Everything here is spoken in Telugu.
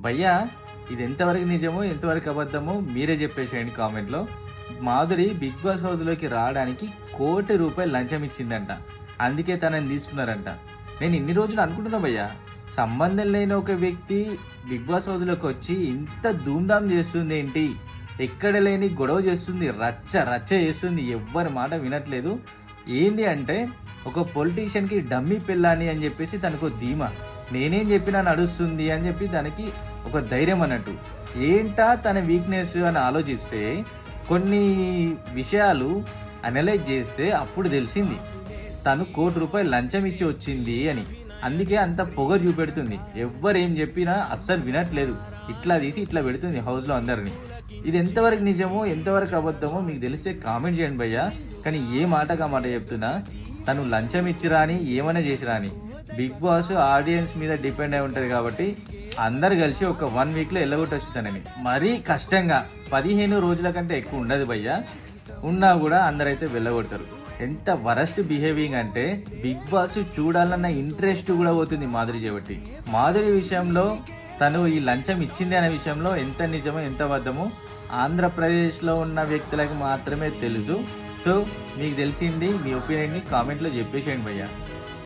భయ్యా ఇది ఎంతవరకు నిజమో ఎంతవరకు అబద్ధమో మీరే చెప్పేసేయండి కామెంట్లో. మాధురి బిగ్ బాస్ హౌస్లోకి రావడానికి కోటి రూపాయలు లంచం ఇచ్చిందంట. అందుకే తనని తీసుకున్నారంట. నేను ఇన్ని రోజులు అనుకుంటున్నా భయ్యా సంబంధం లేని ఒక వ్యక్తి బిగ్ బాస్ హౌస్లోకి వచ్చి ఇంత ధూమ్ధామ్ చేస్తుంది ఏంటి? ఎక్కడ లేని గొడవ చేస్తుంది రచ్చ రచ్చ చేస్తుంది ఎవ్వరి మాట వినట్లేదు. ఏంది అంటే ఒక పొలిటీషియన్కి డమ్మీ పిల్లని అని చెప్పేసి తనకు ధీమా. నేనేం చెప్పినా నడుస్తుంది అని చెప్పి దానికి ఒక ధైర్యం అన్నట్టు. ఏంటా తన వీక్నెస్ అని ఆలోచిస్తే కొన్ని విషయాలు అనలైజ్ చేస్తే అప్పుడు తెలిసింది. తను కోటి రూపాయలు లంచం ఇచ్చి వచ్చింది అని. అందుకే అంత పొగ చూపెడుతుంది. ఎవ్వరేం చెప్పినా అస్సలు వినట్లేదు. ఇట్లా తీసి ఇట్లా పెడుతుంది హౌస్లో అందరిని. ఇది ఎంతవరకు నిజమో ఎంతవరకు అబద్ధమో మీకు తెలిస్తే కామెంట్ చేయండి భయ్యా. కానీ ఏ మాటగా మాట చెప్తున్నా తను లంచం ఇచ్చిరా అని ఏమైనా చేసిరా అని. బిగ్ బాస్ ఆడియన్స్ మీద డిపెండ్ అయి ఉంటుంది కాబట్టి అందరు కలిసి ఒక వన్ వీక్లో వెళ్ళగొట్టొచ్చు తనని. మరీ కష్టంగా పదిహేను రోజుల కంటే ఎక్కువ ఉండదు భయ్యా. ఉన్నా కూడా అందరైతే వెళ్ళగొడతారు. ఎంత వరస్ట్ బిహేవింగ్ అంటే బిగ్ బాస్ చూడాలన్న ఇంట్రెస్ట్ కూడా పోతుంది మాధురి చేపట్టి. మాధురి విషయంలో తను ఈ లంచం ఇచ్చింది అనే విషయంలో ఎంత నిజమో ఎంత అబద్ధమో ఆంధ్రప్రదేశ్లో ఉన్న వ్యక్తులకు మాత్రమే తెలుసు. సో మీకు తెలిసింది మీ ఒపీనియన్ని కామెంట్లో చెప్పేసేయండి భయ్యా.